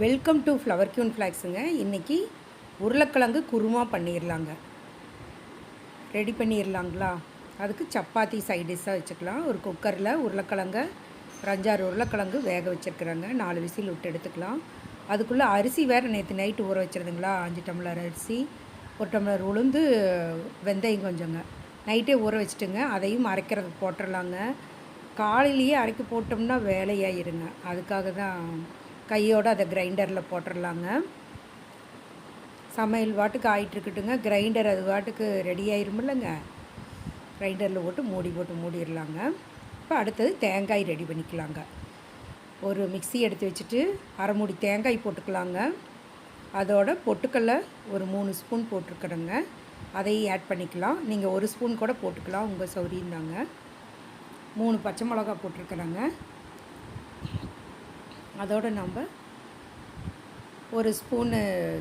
Welcome to flower queen ஃப்ளாக்ஸுங்க இன்றைக்கி உருளைக்கிழங்கு குருமா பண்ணிடலாங்க ரெடி பண்ணிடலாங்களா அதுக்கு சப்பாத்தி சைடிஷாக வச்சுக்கலாம். ஒரு குக்கரில் உருளைக்கிழங்க ஒரு அஞ்சாறு உருளைக்கிழங்கு வேக வச்சுருக்குறாங்க. நாலு விசில் விட்டு எடுத்துக்கலாம். அதுக்குள்ளே அரிசி வேறு நேற்று நைட்டு ஊற வச்சுருந்துங்களா? அஞ்சு டம்ளர் அரிசி ஒரு டம்ளர் உளுந்து வெந்தயம் கொஞ்சங்க. நைட்டே ஊற வச்சுட்டுங்க. அதையும் அரைக்கிறதுக்கு போட்டுடலாங்க காலையிலேயே அரைக்க போட்டோம்னா வேலையாயிருங்க. அதுக்காக தான் கையோடு அதை கிரைண்டரில் போட்டுடலாங்க சமையல் வாட்டுக்கு ஆகிட்டுருக்கட்டுங்க கிரைண்டர் அது வாட்டுக்கு ரெடி ஆயிருமில்லங்க. கிரைண்டரில் போட்டு மூடி போட்டு மூடிடலாங்க இப்போ அடுத்தது தேங்காய் ரெடி பண்ணிக்கலாங்க. ஒரு மிக்ஸி எடுத்து வச்சுட்டு அரை மூடி தேங்காய் போட்டுக்கலாங்க. அதோட பொட்டுக்கல்ல ஒரு மூணு ஸ்பூன் போட்டிருக்கிறேங்க அதையும் ஆட் பண்ணிக்கலாம். நீங்கள் ஒரு ஸ்பூன் கூட போட்டுக்கலாம் உங்கள் சௌரியம் தாங்க மூணு பச்சை மிளகா போட்டிருக்கிறேங்க அதோடு நம்ம ஒரு ஸ்பூனு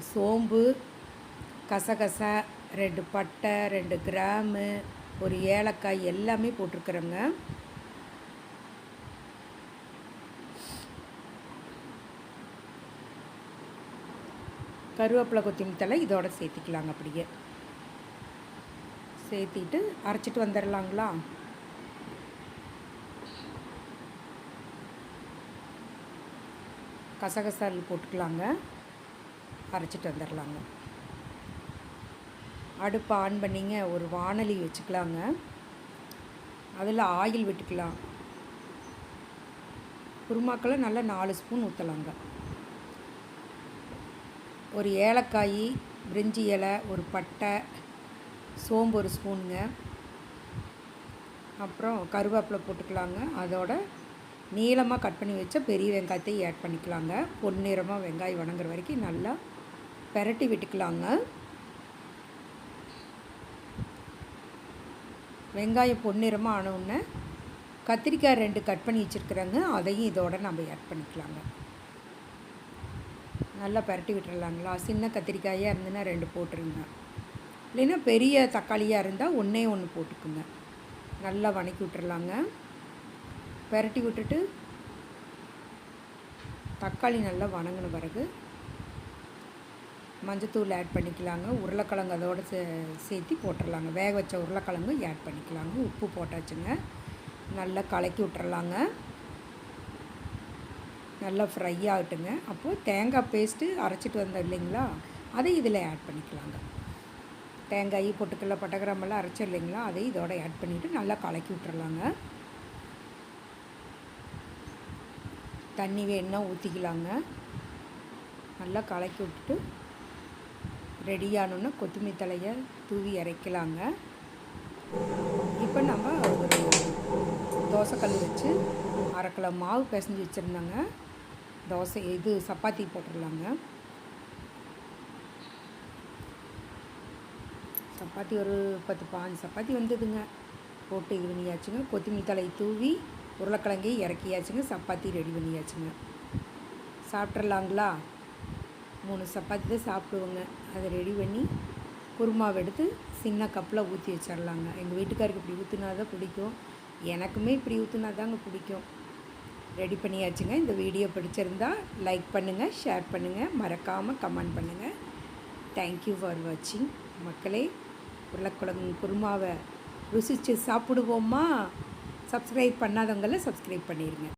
சோம்பு கசகசா ரெண்டு பட்டை ரெண்டு கிராமு ஒரு ஏலக்காய் எல்லாமே போட்டிருக்குறோங்க. கருவேப்பிலை கொத்தமல்லி தலை இதோட சேர்த்திக்கலாங்க அப்படியே. சேர்த்திட்டு அரைச்சிட்டு வந்துடலாங்களா? கசகசால் போட்டுக்கலாங்க. அரைச்சிட்டு வந்துடலாங்க அடுப்பை ஆன் பண்ணிங்க ஒரு வானலி வச்சுக்கலாங்க. அதில் ஆயில் விட்டுக்கலாம். குருமாக்களை நல்லா நாலு ஸ்பூன் ஊற்றலாங்க ஒரு ஏலக்காய் பிரிஞ்சி இலை ஒரு பட்டை சோம்பு ஒரு ஸ்பூனுங்க. அப்புறம் கருவேப்பிலை போட்டுக்கலாங்க. அதோட நீளமாக கட் பண்ணி வச்ச பெரிய வெங்காயத்தை ஆட் பண்ணிக்கலாங்க. பொன்னிறமாக வெங்காயம் வணங்குற வரைக்கும் நல்லா பெரட்டி விட்டுக்கலாங்க. வெங்காயம் பொன்னிறமாக ஆனவுடனே கத்திரிக்காய் ரெண்டு கட் பண்ணி வச்சுருக்குறாங்க. அதையும் இதோட நம்ம ஆட் பண்ணிக்கலாங்க. நல்லா பரட்டி விட்டுறலாங்களா? சின்ன கத்திரிக்காயாக இருந்ததுன்னா ரெண்டு போட்டுருங்க. இல்லைன்னா பெரிய தக்காளியாக இருந்தால் ஒன்றே ஒன்று போட்டுக்குங்க. நல்லா வணக்கி விட்டுறலாங்க. பெரட்டி விட்டுட்டு தக்காளி நல்லா வணங்கின பிறகு மஞ்சத்தூள் ஆட் பண்ணிக்கலாங்க. உருளைக்கிழங்கு அதோடு சே சேர்த்து போட்டுடலாங்க வேக வச்ச உருளைக்கிழங்கு ஆட் பண்ணிக்கலாங்க. உப்பு போட்டாச்சுங்க. நல்லா கலக்கி விட்டுறலாங்க. நல்லா ஃப்ரை ஆகட்டுங்க. அப்போது தேங்காய் பேஸ்ட்டு அரைச்சிட்டு வந்தோம் இல்லைங்களா? அதை இதில் ஆட் பண்ணிக்கலாங்க. தேங்காய் பொட்டுக்கடல பட்டகிராமெல்லாம் அரைச்சோம் இல்லைங்களா? அதை இதோட ஆட் பண்ணிவிட்டு நல்லா கலக்கி விட்டுறலாங்க. தண்ணி வேணுன்னா ஊற்றிக்கலாங்க நல்லா கலக்கி விட்டுட்டு ரெடியானோன்னா கொத்தமல்லி தலையை தூவி இறக்கலாங்க. இப்போ நம்ம ஒரு தோசைக்கல் வச்சு அரை மாவு பிசைஞ்சு வச்சுருந்தாங்க. தோசை இது சப்பாத்தி போட்டுடலாங்க. சப்பாத்தி ஒரு பத்து பாஞ்சு சப்பாத்தி வந்ததுங்க. போட்டு இது பண்ணியாச்சுங்க. கொத்தமல்லி தலை தூவி உருளைக்கிழங்கு இறக்கியாச்சுங்க சப்பாத்தி ரெடி பண்ணியாச்சுங்க. சாப்பிட்றலாங்களா மூணு சப்பாத்தி தான் சாப்பிடுவோங்க. அதை ரெடி பண்ணி குருமாவை எடுத்து சின்ன கப்பில் ஊற்றி வச்சிடலாங்க எங்கள் வீட்டுக்காருக்கு இப்படி ஊற்றுனா தான் பிடிக்கும். எனக்குமே இப்படி ஊற்றுனா தாங்க பிடிக்கும். ரெடி பண்ணியாச்சுங்க. இந்த வீடியோ பிடிச்சிருந்தா லைக் பண்ணுங்கள் ஷேர் பண்ணுங்கள் மறக்காமல் கமெண்ட் பண்ணுங்கள் தேங்க்யூ ஃபார் வாட்சிங் மக்களே உருளைக்குழங்கு குருமாவை ருசித்து சாப்பிடுவோமா? சப்ஸ்கிரைப் பண்ணாதவங்களை சப்ஸ்கிரைப் பண்ணிடுங்க